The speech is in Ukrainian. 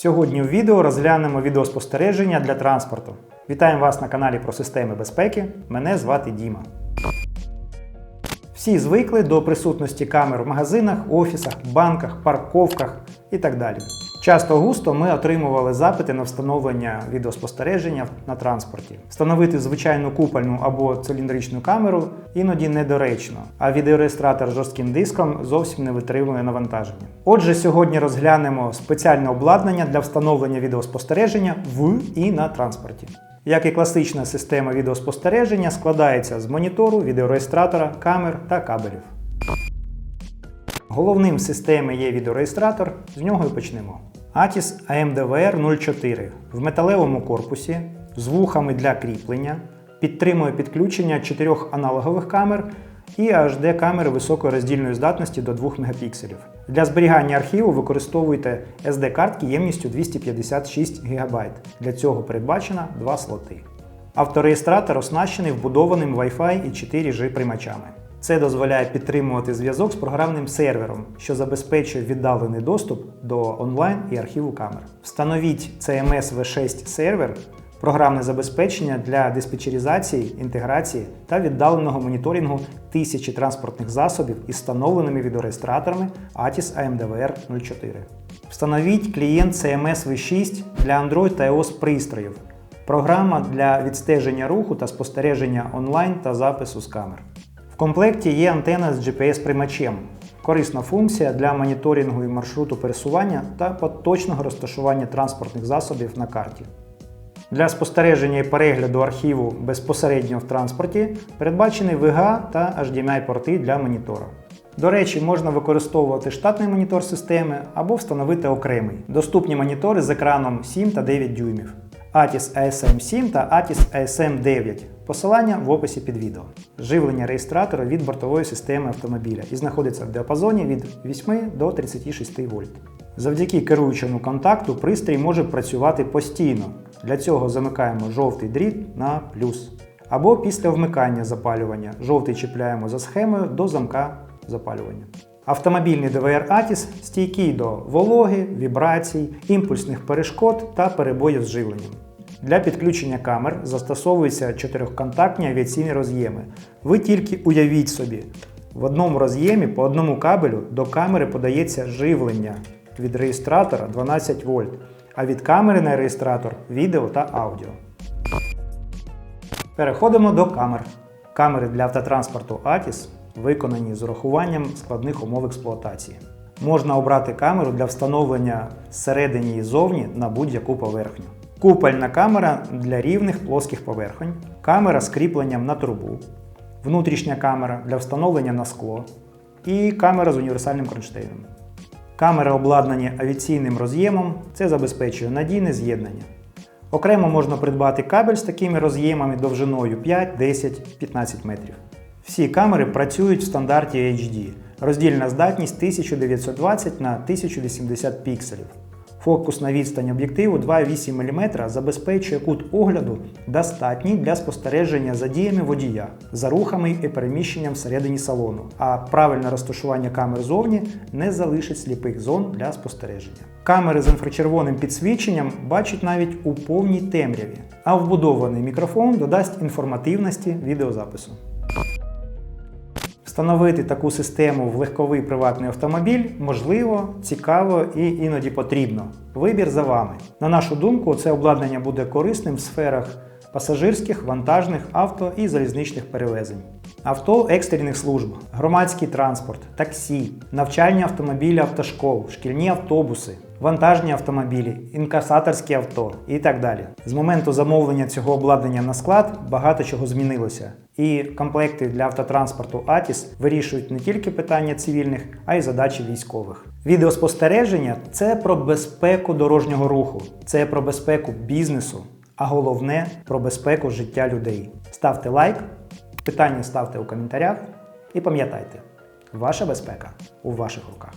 Сьогодні в відео розглянемо відеоспостереження для транспорту. Вітаємо вас на каналі про системи безпеки. Мене звати Діма. Всі звикли до присутності камер в магазинах, офісах, банках, парковках і так далі. Часто густо ми отримували запити на встановлення відеоспостереження на транспорті. Встановити звичайну купольну або циліндричну камеру іноді недоречно, а відеореєстратор з жорстким диском зовсім не витримує навантаження. Отже, сьогодні розглянемо спеціальне обладнання для встановлення відеоспостереження в і на транспорті. Як і класична система відеоспостереження, складається з монітору, відеореєстратора, камер та кабелів. Головним в системі є відеореєстратор, з нього і почнемо. ATIS AMDVR 04 в металевому корпусі з вухами для кріплення, підтримує підключення чотирьох аналогових камер і HD камери високої роздільної здатності до 2 мегапікселів. Для зберігання архіву використовуйте SD-картки ємністю 256 ГБ. Для цього передбачено два слоти. Автореєстратор оснащений вбудованим Wi-Fi і 4G приймачами. Це дозволяє підтримувати зв'язок з програмним сервером, що забезпечує віддалений доступ до онлайн і архіву камер. Встановіть CMS V6 сервер, програмне забезпечення для диспетчеризації, інтеграції та віддаленого моніторингу тисячі транспортних засобів із встановленими відеореєстраторами ATIS AMDVR 04. Встановіть клієнт CMS V6 для Android та iOS пристроїв. Програма для відстеження руху та спостереження онлайн та запису з камер. Комплекті є антена з GPS-приймачем. Корисна функція для моніторингу і маршруту пересування та поточного розташування транспортних засобів на карті. Для спостереження і перегляду архіву безпосередньо в транспорті передбачені VGA та HDMI-порти для монітора. До речі, можна використовувати штатний монітор системи або встановити окремий. Доступні монітори з екраном 7 та 9 дюймів. ATIS ASM 7 та ATIS ASM 9. Посилання в описі під відео. Живлення реєстратора від бортової системи автомобіля і знаходиться в діапазоні від 8 до 36 вольт. Завдяки керуючому контакту пристрій може працювати постійно. Для цього замикаємо жовтий дріт на плюс. Або після вмикання запалювання жовтий чіпляємо за схемою до замка запалювання. Автомобільний DVR ATIS стійкий до вологи, вібрацій, імпульсних перешкод та перебоїв з живленням. Для підключення камер застосовуються чотирьохконтактні авіаційні роз'єми. Ви тільки уявіть собі, в одному роз'ємі по одному кабелю до камери подається живлення від реєстратора 12 вольт, а від камери на реєстратор відео та аудіо. Переходимо до камер. Камери для автотранспорту ATIS виконані з урахуванням складних умов експлуатації. Можна обрати камеру для встановлення зсередині і зовні на будь-яку поверхню. Купольна камера для рівних плоских поверхонь, камера з кріпленням на трубу, внутрішня камера для встановлення на скло і камера з універсальним кронштейном. Камери обладнані авіаційним роз'ємом, це забезпечує надійне з'єднання. Окремо можна придбати кабель з такими роз'ємами довжиною 5, 10, 15 метрів. Всі камери працюють в стандарті HD. Роздільна здатність 1920 на 1080 пікселів. Фокусна відстань об'єктиву 2,8 мм забезпечує кут огляду достатній для спостереження за діями водія, за рухами і переміщенням всередині салону, а правильне розташування камер зовні не залишить сліпих зон для спостереження. Камери з інфрачервоним підсвіченням бачать навіть у повній темряві, а вбудований мікрофон додасть інформативності відеозапису. Встановити таку систему в легковий приватний автомобіль можливо, цікаво і іноді потрібно. Вибір за вами. На нашу думку, це обладнання буде корисним в сферах пасажирських, вантажних, авто і залізничних перевезень. Авто екстрених служб, громадський транспорт, таксі, навчальні автомобілі автошкол, шкільні автобуси, вантажні автомобілі, інкасаторські авто і так далі. З моменту замовлення цього обладнання на склад багато чого змінилося. І комплекти для автотранспорту ATIS вирішують не тільки питання цивільних, а й задачі військових. Відеоспостереження це про безпеку дорожнього руху, це про безпеку бізнесу, а головне про безпеку життя людей. Ставте лайк, питання ставте у коментарях і пам'ятайте, ваша безпека у ваших руках.